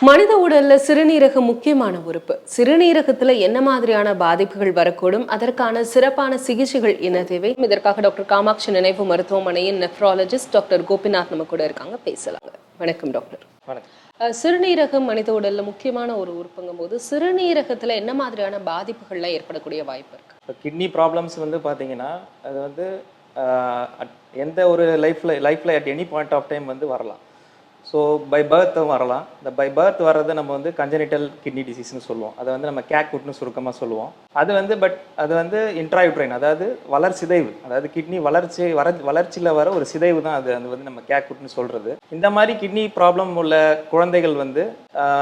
மனித உடல்ல சிறுநீரகம் முக்கியமான உறுப்பு. சிறுநீரகத்துல என்ன மாதிரியான பாதிப்புகள் வரக்கூடும்? அதற்கான சிறப்பான சிகிச்சைகள் என்ன தேவை? இதற்காக டாக்டர் காமாட்சி நினைவு மருத்துவமனையின் நெஃப்ராலஜிஸ்ட் டாக்டர் கோபிநாத் நம்ம கூட இருக்காங்க. பேசலாங்க. வணக்கம் டாக்டர். வணக்கம். சிறுநீரகம் மனித உடலில் முக்கியமான ஒரு உறுப்புங்கும் போது சிறுநீரகத்தில் என்ன மாதிரியான பாதிப்புகள்லாம் ஏற்படக்கூடிய வாய்ப்பு இருக்கு? இப்போ கிட்னி ப்ராப்ளம்ஸ் வந்து பார்த்தீங்கன்னா அது வந்து எந்த ஒரு லைஃப்பில் லைஃப்பில் at any point of time வந்து வரலாம். ஸோ பை பர்த்தும் வரலாம். இந்த பை பர்த் வர்றதை நம்ம வந்து கஞ்சனிட்டல் கிட்னி டிசீஸ்னு சொல்லுவோம். அதை வந்து நம்ம கேக்குட்னு சுருக்கமாக சொல்லுவோம். அது வந்து பட் அது வந்து இன்ட்ராயுட்ரைன் அதாவது வளர் சிதைவு. அதாவது கிட்னி வளர்ச்சி வர வளர்ச்சியில் வர ஒரு சிதைவு தான் அது அது வந்து நம்ம கேக்குட்னு சொல்கிறது இந்த மாதிரி கிட்னி ப்ராப்ளம் உள்ள குழந்தைகள் வந்து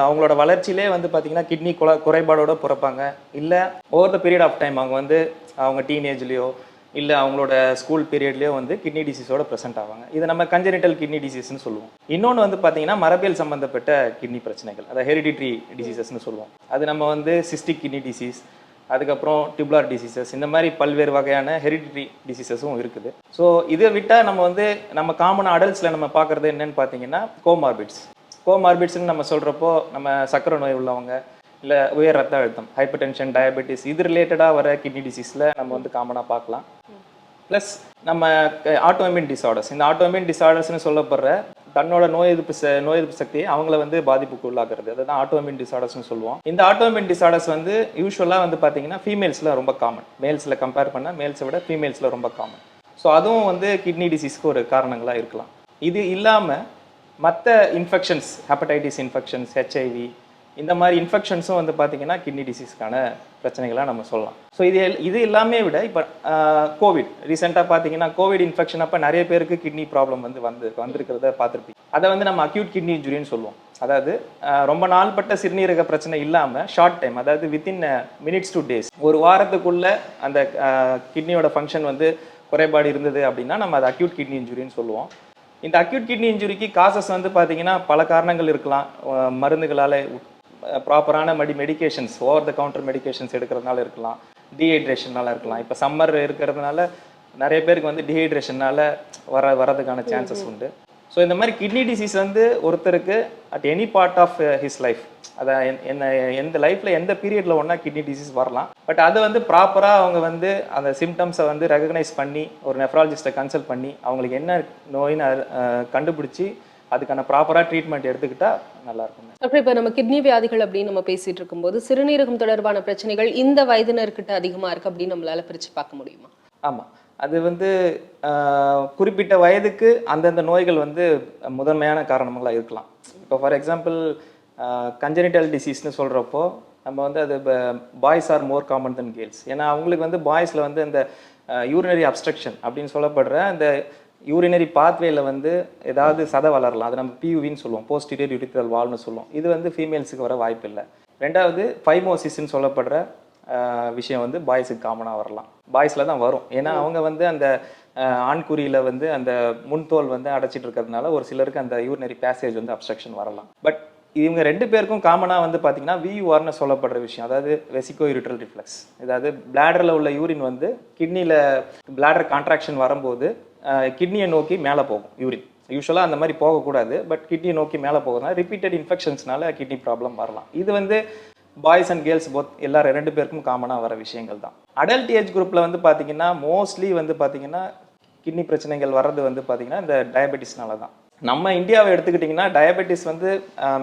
அவங்களோட வளர்ச்சியிலே வந்து பார்த்திங்கன்னா கிட்னி குறைபாடோடு பிறப்பாங்க. இல்லை over the period of time அவங்க வந்து அவங்க டீனேஜ்லேயோ இல்லை அவங்களோட ஸ்கூல் பீரியட்லேயோ வந்து கிட்னி டிசீஸோட ப்ரெசென்ட் ஆவாங்க. இதை நம்ம கஞ்சனிட்டல் கிட்னி டிசீஸ்னு சொல்லுவோம். இன்னொன்று வந்து பார்த்தீங்கன்னா மரபியல் சம்மந்தப்பட்ட கிட்னி பிரச்சனைகள் அதை ஹெரிடிட்ரி டிசீசஸ்னு சொல்லுவோம். அது நம்ம வந்து சிஸ்டிக் கிட்னி டிசீஸ் அதுக்கப்புறம் டியூப்லார் டிசீசஸ் இந்த மாதிரி பல்வேறு வகையான ஹெரிடிட்ரி டிசீசஸும் இருக்குது. ஸோ இதை விட்டால் நம்ம வந்து நம்ம காமன் அடல்ட்ஸில் நம்ம பார்க்குறது என்னன்னு பார்த்தீங்கன்னா கோமார்பிட்ஸ் கோமார்பிட்ஸ்னு நம்ம சொல்கிறப்போ நம்ம சக்கரை நோய் உள்ளவங்க இல்லை உயர் ரத்த அழுத்தம் ஹைப்பர் டென்ஷன் டயபெட்டிஸ் இது ரிலேட்டடாக வர கிட்னி டிசீஸில் நம்ம வந்து காமனாக பார்க்கலாம். ப்ளஸ் நம்ம ஆட்டோமின் டிசார்டர்ஸ் இந்த ஆட்டோமின் டிசார்டர்ஸ்னு சொல்லப்படுற தன்னோட நோய் எதிர்ப்பு ச- நோய் எதிர்ப்பு சக்தியை அவங்கள வந்து பாதிப்புக்கு உள்ளாக்குறது. அதுதான் ஆட்டோமின் டிசார்டர்ஸ்னு சொல்லுவோம். இந்த ஆட்டோமின் டிசார்டர்ஸ் வந்து யூஸ்வலாக வந்து பார்த்தீங்கன்னா ஃபீமேல்ஸில் ரொம்ப காமன் மேல்ஸில் கம்பேர் பண்ணால் மேல்ஸை விட ஃபீமேல்ஸில் ரொம்ப காமன் ஸோ அதுவும் வந்து கிட்னி டிசீஸ்க்கு ஒரு காரணங்களாக இருக்கலாம். இது இல்லாமல் மற்ற இன்ஃபெக்ஷன்ஸ் ஹெப்படைட்டிஸ் இன்ஃபெக்ஷன்ஸ் ஹெச்ஐவி இந்த மாதிரி இன்ஃபெக்ஷன்ஸும் வந்து பார்த்தீங்கன்னா கிட்னி டிசீஸ்க்கான பிரச்சனைகளாக நம்ம சொல்லலாம். ஸோ இது எல்- இது எல்லாமே விட இப்போ கோவிட் ரீசெண்டாக பார்த்தீங்கன்னா கோவிட் இன்ஃபெக்ஷன் அப்போ நிறைய பேருக்கு கிட்னி ப்ராப்ளம் வந்து வந்து வந்திருக்கிறத பார்த்துருப்பீங்க. அதை வந்து நம்ம அக்யூட் கிட்னி இன்ஜுரின்னு சொல்லுவோம். அதாவது ரொம்ப நாள்பட்ட சிறுநீரக பிரச்சனை இல்லாமல் ஷார்ட் டைம் அதாவது வித்தின் மினிட்ஸ் டு டேஸ் ஒரு வாரத்துக்குள்ளே அந்த கிட்னியோட ஃபங்க்ஷன் வந்து குறைபாடு இருந்தது அப்படின்னா நம்ம அதை அக்யூட் கிட்னி இன்ஜுரின்னு சொல்லுவோம். இந்த அக்யூட் கிட்னி இன்ஜுரிக்கு காசஸ் வந்து பார்த்தீங்கன்னா பல காரணங்கள் இருக்கலாம். மருந்துகளால் ப்ராப்பரான medi medications over the counter medications எடுக்கிறதுனால இருக்கலாம். டீஹைட்ரேஷனால இருக்கலாம். இப்போ சம்மர் இருக்கிறதுனால நிறைய பேருக்கு வந்து டீஹைட்ரேஷனால வர வரதுக்கான சான்சஸ் உண்டு. ஸோ இந்த மாதிரி கிட்னி டிசீஸ் வந்து ஒருத்தருக்கு at any part of his life அதை என்- என்ன எந்த லைஃப்பில் எந்த பீரியடில் ஒன்றா கிட்னி டிசீஸ் வரலாம். பட் அதை வந்து ப்ராப்பராக அவங்க வந்து அந்த சிம்டம்ஸை வந்து ரெகக்னைஸ் பண்ணி ஒரு நெஃப்ராலஜிஸ்ட்டை கன்சல்ட் பண்ணி அவங்களுக்கு என்ன நோயின்னு கண்டுபிடிச்சி அதுக்கான ப்ராப்பராக ட்ரீட்மெண்ட் எடுத்துக்கிட்டா நல்லா இருக்கும் டாக்டர் இப்போ நம்ம கிட்னி வியாதிகள் அப்படின்னு நம்ம பேசிட்டு இருக்கும்போது சிறுநீரகம் தொடர்பான பிரச்சனைகள் இந்த வயதினர்கிட்ட அதிகமா இருக்கு அப்படின்னு நம்மளால பிரிச்சு பார்க்க முடியுமா? ஆமாம் அது வந்து குறிப்பிட்ட வயதுக்கு அந்தந்த நோய்கள் வந்து முதன்மையான காரணங்களாக இருக்கலாம். இப்போ ஃபார் எக்ஸாம்பிள் கஞ்சனிட்டல் டிசீஸ்னு சொல்கிறப்போ நம்ம வந்து அது boys are more common than girls ஏன்னா அவங்களுக்கு வந்து பாய்ஸில் வந்து இந்த யூரினரி அப்ஸ்ட்ரக்ஷன் அப்படின்னு சொல்லப்படுற அந்த யூரினரி பாத்வேல வந்து ஏதாவது சதை வளரலாம். அது நம்ம பியூவின்னு சொல்லுவோம். போஸ்டீரியர் யூரித்ரல் வால்னு சொல்லுவோம். இது வந்து ஃபீமேல்ஸுக்கு வர வாய்ப்பு இல்லை. ரெண்டாவது ஃபைமோசிஸ்ன்னு சொல்லப்படுற விஷயம் வந்து பாய்ஸுக்கு காமனாக வரலாம். பாய்ஸில் தான் வரும். ஏன்னா அவங்க வந்து அந்த ஆண்குறியில் வந்து அந்த முன்தோல் வந்து அடைச்சிட்டு இருக்கிறதுனால ஒரு சிலருக்கு அந்த யூரினரி பேசேஜ் வந்து அப்ஸ்ட்ரக்ஷன் வரலாம். பட் இவங்க ரெண்டு பேருக்கும் காமனாக வந்து பார்த்தீங்கன்னா வியூஆர்னு சொல்லப்படுற விஷயம். அதாவது வெசிகோ யூரிட்ரல் ரிஃப்ளெக்ஸ் அதாவது பிளாடரில் உள்ள யூரின் வந்து கிட்னியில் பிளாடர் கான்ட்ராக்ஷன் வரும்போது கிட்னியை நோக்கி மேலே போகும் யூரின் யூஸ்வலாக அந்த மாதிரி போகக்கூடாது பட் கிட்னியை நோக்கி மேலே போகிறதுனா ரிப்பீட்டட் இன்ஃபெக்ஷன்ஸ்னால கிட்னி ப்ராப்ளம் வரலாம். இது வந்து பாய்ஸ் அண்ட் கேர்ள்ஸ் போத் எல்லாரும் ரெண்டு பேருக்கும் காமனாக வர விஷயங்கள் தான். அடல்ட் ஏஜ் குரூப்பில் வந்து பார்த்தீங்கன்னா மோஸ்ட்லி வந்து பார்த்தீங்கன்னா கிட்னி பிரச்சனைகள் வர்றது வந்து பார்த்தீங்கன்னா இந்த டயபெட்டிஸ்னால தான். நம்ம இந்தியாவை எடுத்துக்கிட்டிங்கன்னா டயபெட்டிஸ் வந்து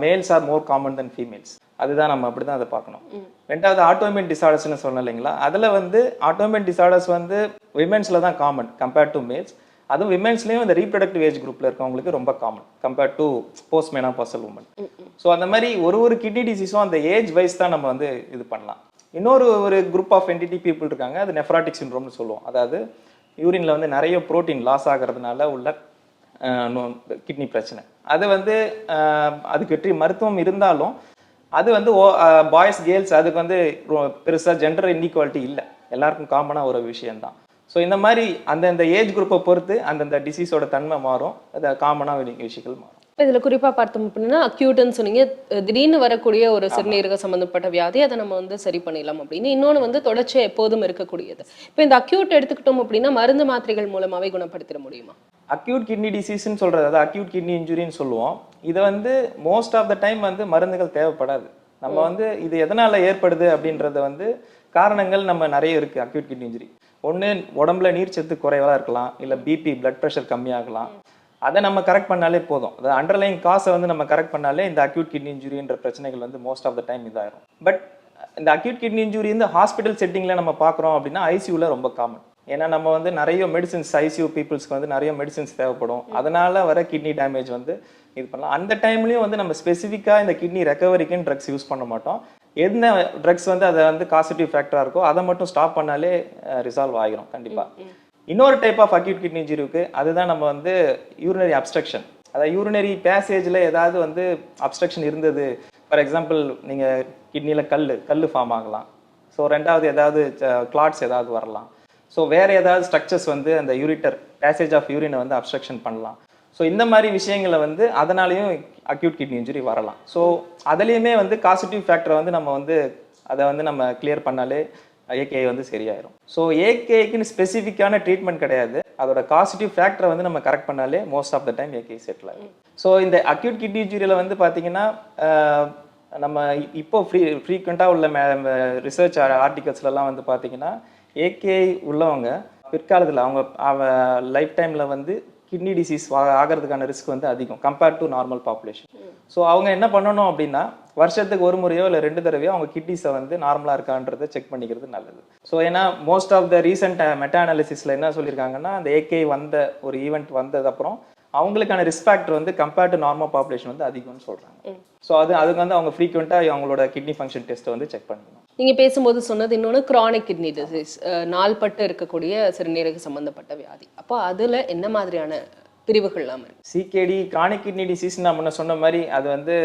males are more common than females அதுதான் நம்ம அப்படி தான் அதை பார்க்கணும். ரெண்டாவது ஆட்டோமின் டிசார்டர்ஸ்னு சொன்னேன் இல்லைங்களா? அதில் வந்து ஆட்டோமின் டிசார்டர்ஸ் வந்து விமென்ஸில் தான் காமன் கம்பேர்ட் டு மேல்ஸ் அதுவும் விமென்ஸ்லேயும் இந்த ரீப்ரடக்டிவ் ஏஜ் குரூப்பில் இருக்கவங்களுக்கு ரொம்ப common compared to post menopausal women so அந்த மாதிரி ஒரு ஒரு கிட்னி டிசீஸும் அந்த ஏஜ் வைஸ் தான் நம்ம வந்து இது பண்ணலாம். இன்னொரு ஒரு குரூப் ஆஃப் என்டிட்டி பீப்புள் இருக்காங்க அது நெஃப்ராட்டிக் சிண்ட்ரோம்னு சொல்லுவோம். அதாவது யூரின்ல வந்து நிறைய புரோட்டீன் லாஸ் ஆகிறதுனால உள்ள கிட்னி பிரச்சனை. அது வந்து அதுக்கு வெற்றி மருத்துவம் இருந்தாலும் அது வந்து பாய்ஸ் கேர்ள்ஸ் அதுக்கு வந்து பெருசாக ஜெண்டர் இன்இக்வாலிட்டி இல்லை. எல்லாருக்கும் காமனாக ஒரு விஷயம்தான். ஸோ இந்த மாதிரி அந்தந்த ஏஜ் குரூப்பை பொறுத்து அந்தந்த டிசீஸோட தன்மை மாறும். அது காமனாக விஷயங்கள் மாறும். இதுல குறிப்பா பார்த்தோம் அப்படின்னா அக்யூட்னு சொன்னீங்க. திடீர்னு வரக்கூடிய ஒரு சிறுநீரக சம்பந்தப்பட்ட வியாதி அதை நம்ம வந்து சரி பண்ணிடலாம் அப்படின்னு. இன்னொன்னு வந்து தொடர்ச்சியா எப்போதும் இருக்கக்கூடியது. இப்போ இந்த அக்யூட் எடுத்துக்கிட்டோம் அப்படின்னா மருந்து மாத்திரைகள் மூலமாவே குணப்படுத்திட முடியுமா? அக்யூட் கிட்னி டிசீஸ்னு சொல்றது அதாவது அக்யூட் கிட்னி இன்ஜுரின்னு சொல்லுவோம். இதை வந்து மோஸ்ட் ஆஃப் த டைம் வந்து மருந்துகள் தேவைப்படாது. நம்ம வந்து இது எதனால ஏற்படுது அப்படின்றத வந்து காரணங்கள் நம்ம நிறைய இருக்கு அக்யூட் கிட்னி இன்ஜுரி ஒன்று உடம்புல நீர்ச்சத்து குறைவா இருக்கலாம் இல்லை பிபி பிளட் ப்ரெஷர் கம்மியாகலாம். அதை நம்ம கரெக்ட் பண்ணாலே போதும். அதாவது அண்டர்லைங் காசை வந்து நம்ம கரெக்ட் பண்ணாலே இந்த அக்யூட் கிட்னி இன்ஜுரின்ற பிரச்சனைகள் வந்து மோஸ்ட் ஆஃப் த டைம் இதாயிரும். பட் இந்த அக்யூட் கிட்னி இன்ஜுரி வந்து ஹாஸ்பிட்டல் செட்டிங்கில் நம்ம பார்க்குறோம் அப்படின்னா ஐசியூவில் ரொம்ப காமன் ஏன்னா நம்ம வந்து நிறைய மெடிசின்ஸ் ஐசியூ பீப்புள்ஸ்க்கு வந்து நிறைய மெடிசின்ஸ் தேவைப்படும். அதனால வர கிட்னி டேமேஜ் வந்து இது பண்ணலாம். அந்த டைம்லயும் வந்து நம்ம ஸ்பெசிஃபிக்காக இந்த கிட்னி ரெக்கவரிக்குன்னு ட்ரக்ஸ் யூஸ் பண்ண மாட்டோம். என்ன ட்ரக்ஸ் வந்து அதை வந்து காசிட்டிவ் ஃபேக்டராக இருக்கோ அதை மட்டும் ஸ்டாப் பண்ணாலே ரிசால்வ் ஆகிரும் கண்டிப்பாக இன்னொரு type of acute kidney injury இருக்கு. அதுதான் நம்ம வந்து யூரினரி அப்ஸ்ட்ரக்ஷன் அதாவது யூரினரி பேசேஜில் ஏதாவது வந்து அப்ஸ்ட்ரக்ஷன் இருந்தது. ஃபார் எக்ஸாம்பிள் நீங்கள் கிட்னியில் கல் கல் ஃபார்ம் ஆகலாம். ஸோ ரெண்டாவது ஏதாவது கிளாட்ஸ் ஏதாவது வரலாம். ஸோ வேறு ஏதாவது ஸ்ட்ரக்சர்ஸ் வந்து அந்த யூரிட்டர் பேசேஜ் ஆஃப் யூரினை வந்து அப்ஸ்ட்ரக்ஷன் பண்ணலாம். ஸோ இந்த மாதிரி விஷயங்களை வந்து அதனாலையும் அக்யூட் கிட்னி இன்ஜுரி வரலாம். ஸோ அதுலேயுமே வந்து காசிட்டிவ் ஃபேக்டரை வந்து நம்ம வந்து அதை வந்து நம்ம கிளியர் பண்ணாலே ஏகே வந்து சரியாயிரும். ஸோ ஏகேக்குன்னு ஸ்பெசிஃபிக்கான ட்ரீட்மெண்ட் கிடையாது. அதோட காசிட்டிவ் ஃபேக்டரை வந்து நம்ம கரெக்ட் பண்ணாலே most of the time AKI settle ஆகும் ஸோ இந்த அக்யூட் கிட்னி இன்ஜுரியில் வந்து பார்த்தீங்கன்னா நம்ம இப்போ ஃப்ரீ ஃப்ரீக்வெண்ட்டாக உள்ள மே ரிசர்ச் ஆர்டிகல்ஸ்லலாம் வந்து பார்த்தீங்கன்னா ஏகே உள்ளவங்க பிற்காலத்தில் அவங்க அவ லைஃப் டைமில் வந்து கிட்னி டிசீஸ் ஆகிறதுக்கான ரிஸ்க் வந்து அதிகம் compared to normal population so அவங்க என்ன பண்ணணும் அப்படின்னா வருஷத்துக்கு ஒரு முறையோ இல்லை ரெண்டு தடவையோ அவங்க கிட்னிஸை வந்து நார்மலாக இருக்கான்றதை செக் பண்ணிக்கிறது நல்லது. ஸோ ஏன்னா most of the recent meta அனாலிசிஸில் என்ன சொல்லியிருக்காங்கன்னா அந்த ஏகே வந்த ஒரு ஈவெண்ட் வந்ததுக்கப்புறம் அவங்களுக்கான ரிஸ்க் ஃபேக்டர் வந்து கம்பேர்ட் டு நார்மல் பாப்புலேஷன் வந்து அதிகம்னு சொல்கிறாங்க ஸோ அது அதுக்கு வந்து அவங்க ஃப்ரீக்வெண்ட்டாக அவங்களோட கிட்னி ஃபங்க்ஷன் டெஸ்ட்டை வந்து செக் பண்ணிக்கணும். நீங்க பேசும்போது சொன்னது இன்னொன்னு chronic கிட்னி டிசீஸ் நாள்பட்டு இருக்கக்கூடிய சிறுநீரக சம்பந்தப்பட்ட வியாதி. அப்போ அதுல என்ன மாதிரியான பிரிவுகள்லாம் இருக்கு? சிகேடி கிரானிக் கிட்னி டிசீஸ் நான் முன்ன சொன்ன மாதிரி அது வந்து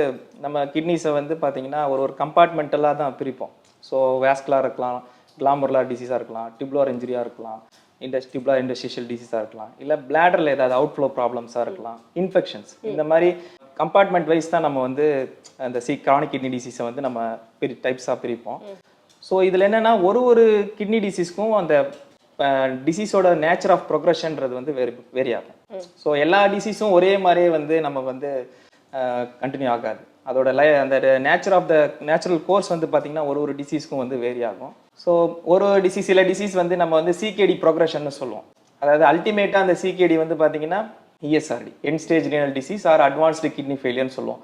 நம்ம கிட்னிஸை வந்து பார்த்தீங்கன்னா ஒரு ஒரு கம்பார்ட்மெண்டலாக தான் பிரிப்போம். ஸோ வேஸ்குலாக இருக்கலாம் கிளாமர்லா டிசீஸாக இருக்கலாம் டிப்ளோர் இன்ஜுரியாக இருக்கலாம். இண்டஸ் டிப்ளா இண்டஸ்ட்ரியல் டிசீஸாக இருக்கலாம். இல்லை பிளாடரில் ஏதாவது அவுட்ஃப்ளோ ப்ராப்ளம்ஸாக இருக்கலாம். இன்ஃபெக்ஷன்ஸ் இந்த மாதிரி கம்பார்ட்மெண்ட் வைஸ் தான் நம்ம வந்து அந்த சி கிரானிக் கிட்னி டிசீஸை வந்து நம்ம பிரி டைப்ஸாக பிரிப்போம். ஸோ இதில் என்னன்னா ஒரு ஒரு கிட்னி டிசீஸ்க்கும் அந்த டிசீஸோட நேச்சர் ஆஃப் ப்ரொக்ரஷன்றது வந்து வேறு வேரி ஆகும் ஸோ எல்லா டிசீஸும் ஒரே மாதிரியே வந்து நம்ம வந்து கண்டினியூ ஆகாது. அதோட லை அந்த nature of the natural course வந்து பார்த்தீங்கன்னா ஒரு ஒரு டிசீஸ்க்கும் வந்து வேரி ஆகும் ஸோ ஒரு ஒரு டிசீஸ் சில டிசீஸ் வந்து நம்ம வந்து சிகேடி ப்ரொக்ரஷன்னு சொல்லுவோம். அதாவது அல்டிமேட்டாக அந்த சிகேடி வந்து பார்த்தீங்கன்னா ESRD end stage renal disease or advanced kidney ஃபெயிலியர்னு சொல்லுவோம்.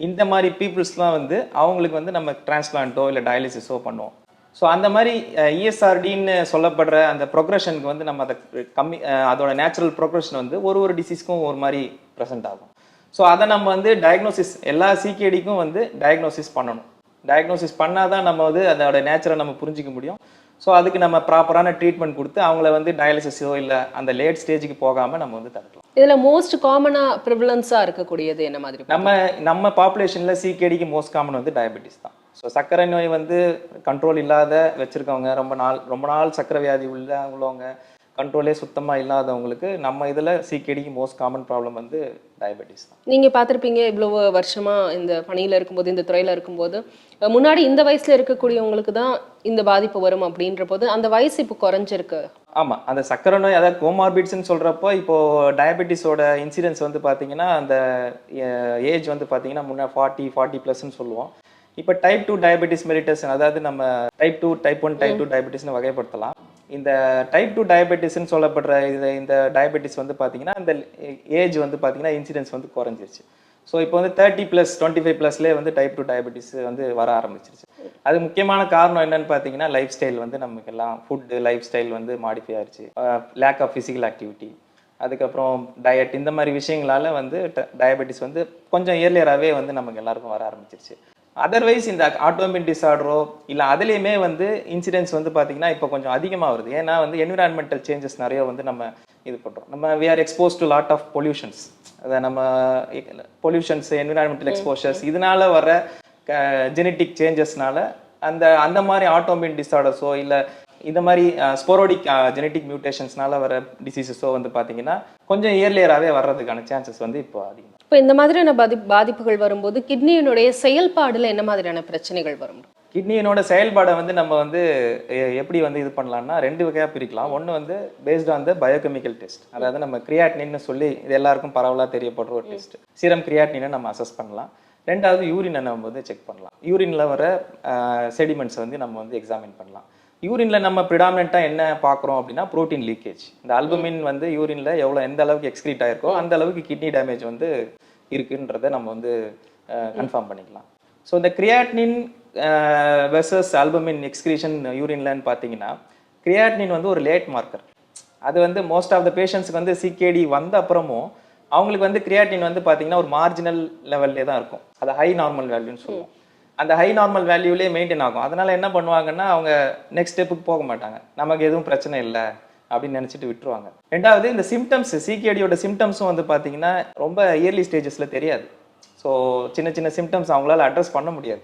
இந்த மாதிரி பீப்புள்ஸ்லாம் வந்து அவங்களுக்கு வந்து நம்ம டிரான்ஸ்பிளான்ட்டோ இல்லை டயாலிசிஸோ பண்ணுவோம். ஸோ அந்த மாதிரி இஎஸ்ஆர்டின்னு சொல்லப்படுற அந்த ப்ரொக்ரஷனுக்கு வந்து நம்ம அதை கம்மி அதோட நேச்சுரல் ப்ரொக்ரஷன் வந்து ஒரு ஒரு டிசீஸ்க்கும் ஒரு மாதிரி ப்ரெசென்ட் ஆகும். ஸோ அதை நம்ம வந்து டயக்னோசிஸ் எல்லா சிகேடிக்கும் வந்து டயக்னோசிஸ் பண்ணணும். டயக்னோசிஸ் பண்ணாதான் நம்ம வந்து அதோட நேச்சரை நம்ம புரிஞ்சிக்க முடியும். ஸோ அதுக்கு நம்ம ப்ராப்பரான ட்ரீட்மெண்ட் கொடுத்து அவங்கள வந்து டயாலிசிஸோ இல்லை அந்த லேட் ஸ்டேஜுக்கு போகாமல் நம்ம வந்து தடுக்கலாம். இதுல மோஸ்ட் காமனா ப்ரிவலன்ஸா இருக்கக்கூடியது என்ன மாதிரி? நம்ம நம்ம பாப்புலேஷனில் சிகேடிக்கு மோஸ்ட் காமன் வந்து டயபெட்டிஸ் தான். ஸோ சர்க்கரை நோய் வந்து கண்ட்ரோல் இல்லாத வச்சுருக்கவங்க ரொம்ப நாள் ரொம்ப நாள் சர்க்கரை வியாதி உள்ள உள்ளவங்க கண்ட்ரோலே சுத்தமாக இல்லாதவங்களுக்கு நம்ம இதில் சிகேடிக்கு மோஸ்ட் காமன் ப்ராப்ளம் வந்து டயபெட்டிஸ் தான். நீங்க பார்த்திருப்பீங்க இவ்வளவு வருஷமா இந்த பணியில இருக்கும்போது இந்த துறையில இருக்கும்போது முன்னாடி இந்த வயசுல இருக்கக்கூடியவங்களுக்கு தான் இந்த பாதிப்பு வரும் அப்படின்ற போது அந்த வயசு இப்போ குறைஞ்சிருக்கு. ஆமாம் அந்த சர்க்கரை நோய் அதாவது கோமார்பிட்ஸ்னு சொல்கிறப்போ இப்போது டயபெட்டிஸோட இன்சிடென்ஸ் வந்து பார்த்தீங்கன்னா அந்த ஏஜ் வந்து பார்த்தீங்கன்னா முன்னே ஃபார்ட்டி ஃபார்ட்டி ப்ளஸ்ன்னு சொல்லுவோம். இப்போ டைப் டூ டயபெட்டிஸ் மெரிட்டஸ் அதாவது நம்ம type two type one type two டயபெட்டிஸ்னு வகைப்படுத்தலாம். இந்த டைப் டூ டயபெட்டிஸ்னு சொல்லப்படுற இது இந்த டயபெட்டிஸ் வந்து பார்த்தீங்கன்னா இந்த ஏஜ் வந்து பார்த்தீங்கன்னா இன்சிடென்ஸ் வந்து குறைஞ்சிருச்சு. ஸோ இப்போ வந்து தேர்ட்டி ப்ளஸ் டுவெண்ட்டி ஃபைவ் ப்ளஸ்லேயே வந்து டைப் டூ டயபெட்டிஸ் வந்து வர ஆரம்பிச்சிருச்சு. அது முக்கியமான காரணம் என்னன்னு பார்த்தீங்கன்னா லைஃப் ஸ்டைல் வந்து நமக்கு எல்லாம் ஃபுட்டு லைஃப் ஸ்டைல் வந்து மாடிஃபை ஆயிடுச்சு லேக் ஆஃப் ஃபிசிக்கல் ஆக்டிவிட்டி அதுக்கப்புறம் டயட் இந்த மாதிரி விஷயங்களால வந்து டயபெட்டிஸ் வந்து கொஞ்சம் இயர்லியராகவே வந்து நமக்கு எல்லாருக்கும் வர ஆரம்பிச்சிருச்சு. அதர்வைஸ் இந்த ஆட்டோமின் டிசார்டரோ இல்லை அதுலேயுமே வந்து இன்சிடென்ட்ஸ் வந்து பார்த்தீங்கன்னா இப்போ கொஞ்சம் அதிகமாக வருது. ஏன்னா வந்து என்விரான்மெண்டல் சேஞ்சஸ் நிறைய வந்து நம்ம இது பண்ணுறோம் நம்ம we are expose to lot of pollutions அதை நம்ம பொல்யூஷன்ஸ் என்விரான்மெண்டல் எக்ஸ்போஷர்ஸ் இதனால வர ஜெனட்டிக் சேஞ்சஸ்னால அந்த அந்த மாதிரி ஆட்டோமின் டிசார்டர்ஸோ இல்லை இந்த மாதிரி ஸ்போரோடிக் ஜெனட்டிக் மியூட்டேஷன்ஸ்னால வர டிசீசஸோ வந்து பார்த்தீங்கன்னா கொஞ்சம் இயர்லியராகவே வர்றதுக்கான சான்சஸ் வந்து இப்போ அதிகம். இப்போ இந்த மாதிரியான பாதி பாதிப்புகள் வரும்போது கிட்னியினுடைய செயல்பாடுல என்ன மாதிரியான பிரச்சனைகள் வரும்? கிட்னியினோட செயல்பாடை வந்து நம்ம வந்து எ- எப்படி வந்து இது பண்ணலாம்னா ரெண்டு வகையாக பிரிக்கலாம். ஒன்று வந்து based on the biochemical test அதாவது நம்ம கிரியாட்னின்னு சொல்லி இது எல்லாருக்கும் பரவலாக தெரியப்படுற ஒரு டெஸ்ட் சீரம் கிரியாட்னினை நம்ம அசஸ் பண்ணலாம். ரெண்டாவது யூரினை நம்ம வந்து செக் பண்ணலாம். யூரினில் வர செடிமெண்ட்ஸ் வந்து நம்ம வந்து எக்ஸாமின் பண்ணலாம். யூரினில் நம்ம ப்ரிடாமினண்ட்டாக என்ன பார்க்குறோம் அப்படின்னா ப்ரோட்டீன் லீக்கேஜ் இந்த அல்புமின் வந்து யூரினில் எவ்வளோ எந்த அளவுக்கு எக்ஸ்க்ரீட் ஆயிருக்கோ அந்த அளவுக்கு கிட்னி டேமேஜ் வந்து இருக்குன்றத நம்ம வந்து கன்ஃபார்ம் பண்ணிக்கலாம். ஸோ இந்த கிரியாட்னின் வெர்சஸ் ஆல்பமின் எக்ஸ்கிரீஷன் யூரின்லன்னு பார்த்தீங்கன்னா கிரியாட்னின் வந்து ஒரு லேட் மார்க்கர் அது வந்து மோஸ்ட் ஆஃப் த பேஷண்ட்ஸ்க்கு வந்து சிகேடி வந்த அப்புறமும் அவங்களுக்கு வந்து கிரியாட்டின் வந்து பார்த்தீங்கன்னா ஒரு மார்ஜினல் லெவல்லே தான் இருக்கும். அது ஹை நார்மல் வேல்யூன்னு சொல்லுவோம். அந்த ஹை நார்மல் வேல்யூலே மெயின்டைன் ஆகும். அதனால என்ன பண்ணுவாங்கன்னா அவங்க நெக்ஸ்ட் ஸ்டெப்புக்கு போக மாட்டாங்க. நமக்கு எதுவும் பிரச்சனை இல்லை அப்படின்னு நினச்சிட்டு விட்டுருவாங்க. ரெண்டாவது இந்த சிம்டம்ஸ் சிகேடியோட சிம்டம்ஸும் வந்து பார்த்தீங்கன்னா ரொம்ப இயர்லி ஸ்டேஜஸில் தெரியாது. ஸோ சின்ன சின்ன சிம்டம்ஸ் அவங்களால அட்ரஸ் பண்ண முடியாது.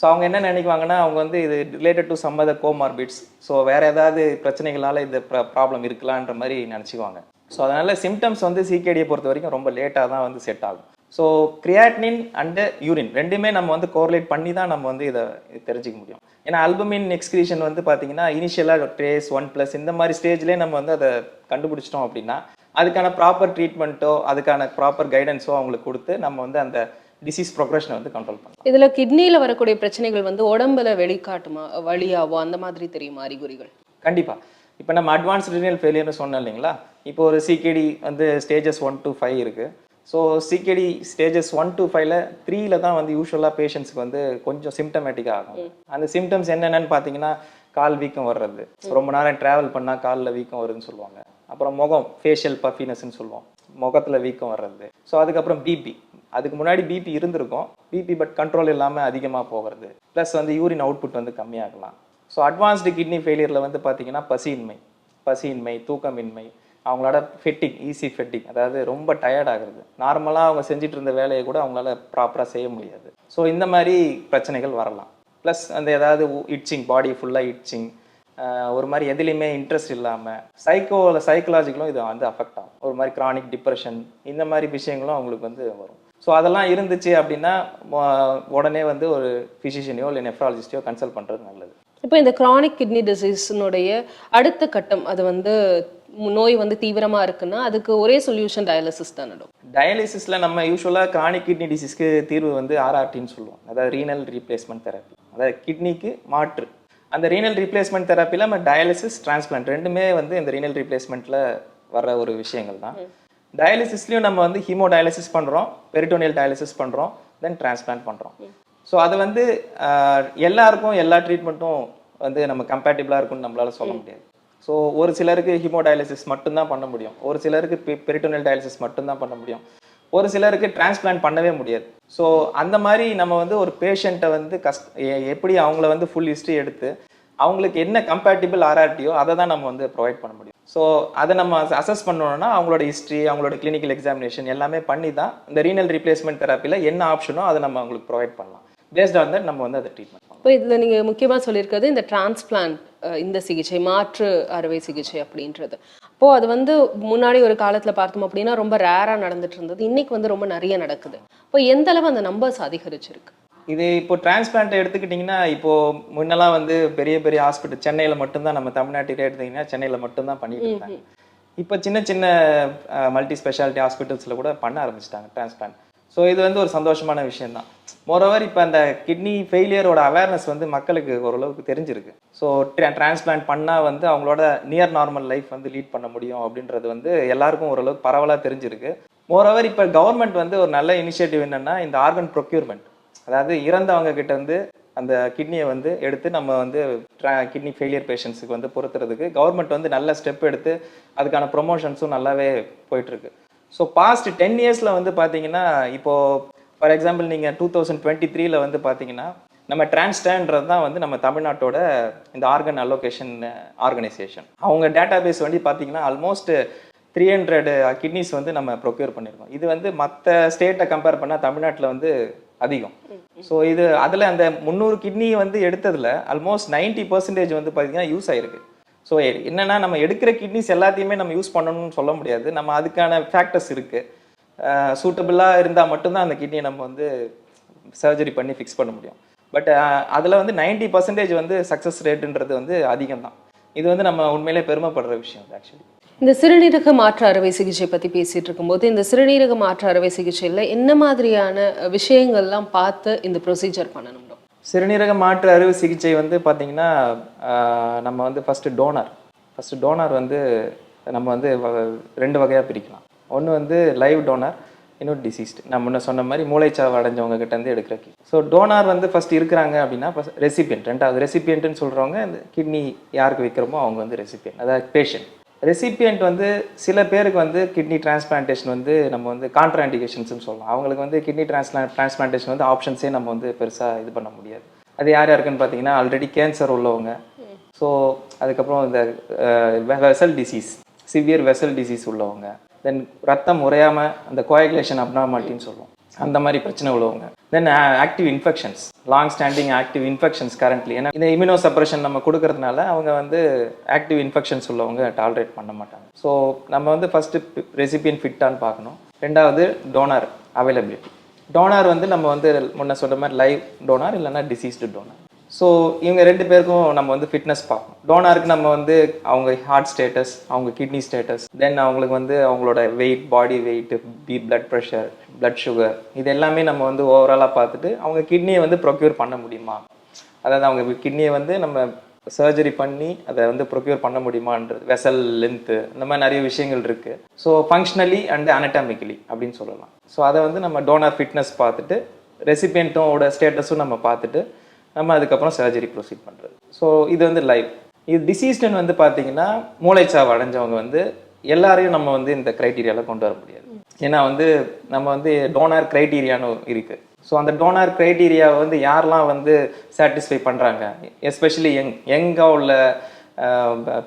ஸோ அவங்க என்ன நினைக்குவாங்கன்னா அவங்க வந்து இது related to some other comorbids so வேறு ஏதாவது பிரச்சனைகளால் இந்த ப்ராப்ளம் இருக்கலான்ற மாதிரி நினச்சிக்குவாங்க. ஸோ அதனால் சிம்டம்ஸ் வந்து சிகேடியை பொறுத்த வரைக்கும் ரொம்ப லேட்டாக தான் வந்து செட் ஆகும். ஸோ கிரியாட்னின் அண்டு யூரின் ரெண்டுமே நம்ம வந்து கோரிலேட் பண்ணி தான் நம்ம வந்து இதை தெரிஞ்சுக்க முடியும். ஏன்னா அல்பமின் எக்ஸ்கிரீஷன் வந்து பார்த்தீங்கன்னா இனிஷியலாக ட்ரேஸ் ஒன் ப்ளஸ் இந்த மாதிரி ஸ்டேஜ்லேயே நம்ம வந்து அதை கண்டுபிடிச்சிட்டோம் அப்படின்னா அதுக்கான ப்ராப்பர் ட்ரீட்மெண்ட்டோ அதுக்கான ப்ராப்பர் கைடன்ஸோ அவங்களுக்கு கொடுத்து நம்ம வந்து அந்த டிசீஸ் ப்ரொக்ரஷனை வந்து கண்ட்ரோல் பண்ணலாம். இதுல கிட்னியில வரக்கூடிய பிரச்சனைகள் வந்து உடம்புல வெளிக்காட்டுமா வழியாவோ அந்த மாதிரி தெரியுமா அறிகுறிகள்? கண்டிப்பா. இப்போ நம்ம அட்வான்ஸ் ரினியல் ஃபெயிலியர்னு சொன்னோம் இல்லைங்களா? இப்போ ஒரு சிகேடி வந்து ஸ்டேஜஸ் ஒன் to ஃபைவ் இருக்கு. So CKD stages one to ஃபைவ்ல த்ரீல தான் வந்து யூஸ்வலாக பேஷண்ட்ஸ்க்கு வந்து கொஞ்சம் சிம்டமேட்டிக்காக ஆகும். அந்த சிம்டம்ஸ் என்னென்னு பார்த்தீங்கன்னா கால் வீக்கம் வர்றது. ரொம்ப நேரம் ட்ராவல் பண்ணால் காலில் வீக்கம் வருதுன்னு சொல்லுவாங்க. அப்புறம் முகம் ஃபேஷியல் பஃபினஸ்ன்னு சொல்லுவோம். முகத்தில் வீக்கம் வர்றது. ஸோ அதுக்கப்புறம் பிபி அதுக்கு முன்னாடி பிபி இருந்திருக்கும். பிபி பட் கண்ட்ரோல் இல்லாமல் அதிகமாக போகிறது. ப்ளஸ் வந்து யூரின் அவுட்புட் வந்து கம்மியாகலாம். ஸோ அட்வான்ஸ்டு கிட்னி ஃபெயிலியரில் வந்து பார்த்தீங்கன்னா பசியின்மை. பசியின்மை தூக்கமின்மை. அவங்களோட ஃபிட்டிங் ஈஸி ஃபிட்டிங் அதாவது ரொம்ப டயர்ட் ஆகுறது. நார்மலாக அவங்க செஞ்சுட்டு இருந்த வேலையை கூட அவங்களால ப்ராப்பராக செய்ய முடியாது. ஸோ இந்த மாதிரி பிரச்சனைகள் வரலாம். ப்ளஸ் அந்த ஏதாவது இட்சிங் பாடி ஃபுல்லாக இட்சிங் ஒரு மாதிரி எதுலேயுமே இன்ட்ரெஸ்ட் இல்லாமல் சைக்கோவில் சைக்கலாஜிக்கலும் இது வந்து அஃபெக்ட் ஆகும். ஒரு மாதிரி கிரானிக் டிப்ரெஷன் இந்த மாதிரி விஷயங்களும் அவங்களுக்கு வந்து வரும். ஸோ அதெல்லாம் இருந்துச்சு அப்படின்னா உடனே வந்து ஒரு ஃபிசிஷியனையோ இல்லை நெஃப்ராலஜிஸ்டையோ கன்சல்ட் பண்ணுறது நல்லது. இப்போ இந்த க்ரானிக் கிட்னி டிசீஸ்னுடைய அடுத்த கட்டம் அது வந்து நோய் வந்து தீவிரமா இருக்குன்னா அதுக்கு ஒரே சொல்யூஷன் டயாலிசிஸ் தான் டயாலிசிஸில் நம்ம யூஸ்வலாக கிரானிக் கிட்னி டிசீஸ்க்கு தீர்வு வந்து ஆர்ஆர்டின்னு சொல்லுவோம். அதாவது ரீனல் ரீப்ளேஸ்மெண்ட் தெரப்பி அதாவது கிட்னிக்கு மாற்று. அந்த ரீனல் ரீப்ளேஸ்மெண்ட் தெரப்பியில் நம்ம டயாலிசிஸ் டிரான்ஸ்பிளான்ட் ரெண்டுமே வந்து இந்த ரீனல் ரீப்ளேஸ்மெண்ட்டில் வர ஒரு விஷயங்கள் தான். டயாலிசிஸ்லையும் நம்ம வந்து ஹீமோ டயாலிசிஸ் பண்ணுறோம் பெரிட்டோனியல் டயாலிசிஸ் பண்ணுறோம் தென் டிரான்ஸ்பிளான்ட் பண்ணுறோம் ஸோ அது வந்து எல்லாருக்கும் எல்லா ட்ரீட்மெண்ட்டும் வந்து நம்ம கம்பேட்டிபிளாக இருக்கும்னு நம்மளால சொல்ல முடியாது. ஸோ ஒரு சிலருக்கு ஹிமோடயாலிசிஸ் மட்டும்தான் பண்ண முடியும். ஒரு சிலருக்கு பெரிட்டோனியல் டயாலிசிஸ் மட்டும்தான் பண்ண முடியும். ஒரு சிலருக்கு டிரான்ஸ்பிளான்ட் பண்ணவே முடியாது. ஸோ அந்த மாதிரி நம்ம வந்து ஒரு பேஷண்ட்டை வந்து கஷ்ட எப்படி அவங்கள வந்து ஃபுல் ஹிஸ்ட்ரி எடுத்து அவங்களுக்கு என்ன கம்பேட்டிபிள் ஆர்ஆர்டியோ அதை தான் நம்ம வந்து ப்ரொவைட் பண்ண முடியும். ஸோ அதை நம்ம அசஸ் பண்ணணும்னா அவங்களோட ஹிஸ்ட்ரி அவங்களோட கிளினிக்கல் எக்ஸாமினேஷன் எல்லாமே பண்ணி தான் இந்த ரீனல் ரீப்ளேஸ்மெண்ட் தெரப்பியில் என்ன ஆப்ஷனோ அதை நம்ம அவங்களுக்கு ப்ரொவைட் பண்ணலாம். பேஸ்ட் ஆன் தட் நம்ம வந்து அதை ட்ரீட்மெண்ட் இப்போ இதில் நீங்கள் முக்கியமாக சொல்லியிருக்கிறது இந்த டிரான்ஸ்பிளான்ட் இந்த சிகிச்சை மாற்று அறுவை சிகிச்சை அப்படின்றது. அப்போ அது வந்து முன்னாடி ஒரு காலத்துல பார்த்தோம் அப்படின்னா ரொம்ப ரேரா நடந்துட்டு இருந்தது. இன்னைக்கு வந்து ரொம்ப நிறைய நடக்குது. இப்போ எந்த அளவு அந்த நம்பர்ஸ் அதிகரிச்சிருக்கு? இது இப்போ டிரான்ஸ்பிளான்ட் எடுத்துக்கிட்டிங்கன்னா இப்போ முன்னெல்லாம் வந்து பெரிய பெரிய ஹாஸ்பிட்டல் சென்னையில் மட்டும்தான் நம்ம தமிழ்நாட்டிலே எடுத்தீங்கன்னா சென்னையில் மட்டும்தான் பண்ணிட்டு இருந்தாங்க. இப்போ சின்ன சின்ன மல்டி ஸ்பெஷாலிட்டி ஹாஸ்பிட்டல்ஸில் கூட பண்ண ஆரம்பிச்சிட்டாங்க டிரான்ஸ்பிளான்ட் ஸோ இது வந்து ஒரு சந்தோஷமான விஷயம் தான் மோரோவர் இப்போ அந்த கிட்னி ஃபெயிலியரோட அவேர்னஸ் வந்து மக்களுக்கு ஓரளவுக்கு தெரிஞ்சிருக்கு. ஸோ டிரான்ஸ்பிளான்ட் பண்ணால் வந்து அவங்களோட நியர் நார்மல் லைஃப் வந்து லீட் பண்ண முடியும் அப்படின்றது வந்து எல்லாருக்கும் ஓரளவுக்கு பரவலாக தெரிஞ்சிருக்கு. மோரோவர் இப்போ கவர்மெண்ட் வந்து ஒரு நல்ல இனிஷியேட்டிவ் என்னென்னா இந்த ஆர்கன் ப்ரொக்யூர்மெண்ட் அதாவது இறந்தவங்க கிட்ட இருந்து அந்த கிட்னியை வந்து எடுத்து நம்ம வந்து கிட்னி ஃபெயிலியர் பேஷண்ட்ஸுக்கு வந்து பொறுத்துறதுக்கு கவர்மெண்ட் வந்து நல்ல ஸ்டெப் எடுத்து அதுக்கான ப்ரொமோஷன்ஸும் நல்லாவே போயிட்டுருக்கு ஸோ பாஸ்ட் டென் இயர்ஸில் வந்து பார்த்தீங்கன்னா இப்போது ஃபார் எக்ஸாம்பிள் நீங்கள் டூ தௌசண்ட் டுவெண்ட்டி த்ரீல வந்து பார்த்தீங்கன்னா நம்ம டிரான்ஸ்டான்றது தான் வந்து நம்ம தமிழ்நாட்டோட இந்த ஆர்கன் அலோகேஷன் ஆர்கனைசேஷன் அவங்க டேட்டா பேஸ் வந்து பார்த்தீங்கன்னா ஆல்மோஸ்ட் த்ரீ ஹண்ட்ரட் கிட்னிஸ் வந்து நம்ம ப்ரொக்யூர் பண்ணியிருக்கோம் இது வந்து மற்ற ஸ்டேட்டை கம்பேர் பண்ணால் தமிழ்நாட்டில் வந்து அதிகம். ஸோ இது அதில் அந்த முந்நூறு கிட்னி வந்து எடுத்ததில் ஆல்மோஸ்ட் நைன்டி பர்சன்டேஜ் வந்து பார்த்தீங்கன்னா யூஸ் ஆயிருக்கு. ஸோ என்னென்னா நம்ம எடுக்கிற கிட்னிஸ் எல்லாத்தையுமே நம்ம யூஸ் பண்ணணும்னு சொல்ல முடியாது. நம்ம அதுக்கான ஃபேக்டர்ஸ் இருக்குது சூட்டபிளாக இருந்தால் மட்டும்தான் அந்த கிட்னியை நம்ம வந்து சர்ஜரி பண்ணி ஃபிக்ஸ் பண்ண முடியும். பட் அதில் வந்து 90% பர்சன்டேஜ் வந்து சக்ஸஸ் ரேட்டுன்றது வந்து அதிகம் தான் இது வந்து நம்ம உண்மையிலே பெருமைப்படுற விஷயம் ஆக்சுவலி இந்த சிறுநீரக மாற்று அறுவை சிகிச்சை பத்தி பேசிட்டு இருக்கும்போது இந்த சிறுநீரக மாற்று அறுவை சிகிச்சையில என்ன மாதிரியான விஷயங்கள்லாம் பார்த்து இந்த ப்ரொசீஜர் பண்ணணும்? சிறுநீரக மாற்று அறுவை சிகிச்சை வந்து பார்த்தீங்கன்னா நம்ம வந்து ஃபஸ்ட்டு டோனர் ஃபஸ்ட்டு டோனர் வந்து நம்ம வந்து ரெண்டு வகையாக பிரிக்கலாம். ஒன்று வந்து லைவ் டோனர் இன்னொரு டிசீஸ்டு நான் முன்ன சொன்ன மாதிரி மூளைச்சாவு அடைஞ்சவங்க கிட்ட இருந்து எடுக்கிற கிட்னி ஸோ டோனார் வந்து ஃபர்ஸ்ட் இருக்கிறாங்க அப்படின்னா ஃபஸ்ட் ரெசிபியன்ட் ரெண்டாவது ரெசிபியன்ட்னு சொல்கிறவங்க இந்த கிட்னி யாருக்கு வைக்கிறோமோ அவங்க வந்து ரெசிபியன்ட் அதாவது பேஷண்ட் ரெசிபியன்ட் வந்து சில பேருக்கு வந்து கிட்னி டிரான்ஸ்பிளான்டேஷன் வந்து நம்ம வந்து கான்ட்ராண்டிகேஷன்ஸ்னு சொல்லலாம். அவங்களுக்கு வந்து கிட்னி டிரான்ஸ்பிளா டிரான்ஸ்பிளான்டேஷன் வந்து ஆப்ஷன்ஸே நம்ம வந்து பெருசாக இது பண்ண முடியாது. அது யார் யாருக்குன்னு பார்த்தீங்கன்னா ஆல்ரெடி கேன்சர் உள்ளவங்க. ஸோ அதுக்கப்புறம் இந்த vessel disease severe vessel disease உள்ளவங்க. தென் ரத்தம் உறையாமல் அந்த கோயகுலேஷன் அப்னார்மாலிட்டின்னு சொல்லுவோம். அந்த மாதிரி பிரச்சனை உள்ளவங்க. Then active infections long standing active infections currently ஏன்னா இந்த இம்யூனோ சப்ரஷன் நம்ம கொடுக்கறதுனால அவங்க வந்து ஆக்டிவ் இன்ஃபெக்ஷன்ஸ் உள்ளவங்க டாலரேட் பண்ண மாட்டாங்க. ஸோ நம்ம வந்து ஃபஸ்ட்டு ரெசிபியன் ஃபிட்டான்னு பார்க்கணும். ரெண்டாவது டோனார் அவைலபிலிட்டி டோனார் வந்து நம்ம வந்து முன்ன சொல்கிற மாதிரி லைவ் டோனார் இல்லைன்னா டிசீஸ்டு டோனார் ஸோ இவங்க ரெண்டு பேருக்கும் நம்ம வந்து ஃபிட்னஸ் பார்ப்போம். டோனாருக்கு நம்ம வந்து அவங்க ஹார்ட் ஸ்டேட்டஸ் அவங்க கிட்னி ஸ்டேட்டஸ் தென் அவங்களுக்கு வந்து அவங்களோட weight body weight b blood pressure blood sugar இது எல்லாமே நம்ம வந்து ஓவராலாக பார்த்துட்டு அவங்க கிட்னியை வந்து ப்ரொக்யூர் பண்ண முடியுமா? அதாவது அவங்க கிட்னியை வந்து நம்ம சர்ஜரி பண்ணி அதை வந்து ப்ரொக்யூர் பண்ண முடியுமான்றது வெசல் லென்த்து இந்த மாதிரி நிறைய விஷயங்கள் இருக்குது ஸோ ஃபங்க்ஷனலி அண்ட் அனட்டாமிக்கலி அப்படின்னு சொல்லலாம். ஸோ அதை வந்து நம்ம டோனர் ஃபிட்னஸ் பார்த்துட்டு ரெசிபியன்ட்டோட ஸ்டேட்டஸும் நம்ம பார்த்துட்டு நம்ம அதுக்கப்புறம் சர்ஜரி ப்ரொசீட் பண்ணுறது ஸோ இது வந்து லைவ் இது டிசீஸ்டன் வந்து பார்த்தீங்கன்னா மூளைச்சாவு அடைஞ்சவங்க வந்து எல்லாரையும் நம்ம வந்து இந்த க்ரைட்டீரியாவில் கொண்டு வர முடியாது. ஏன்னா வந்து நம்ம வந்து டோனார் க்ரைட்டீரியான்னு இருக்குது ஸோ அந்த டோனார் க்ரைட்டீரியாவை வந்து யாரெல்லாம் வந்து சாட்டிஸ்ஃபை பண்ணுறாங்க எஸ்பெஷலி எங் எங்கே உள்ள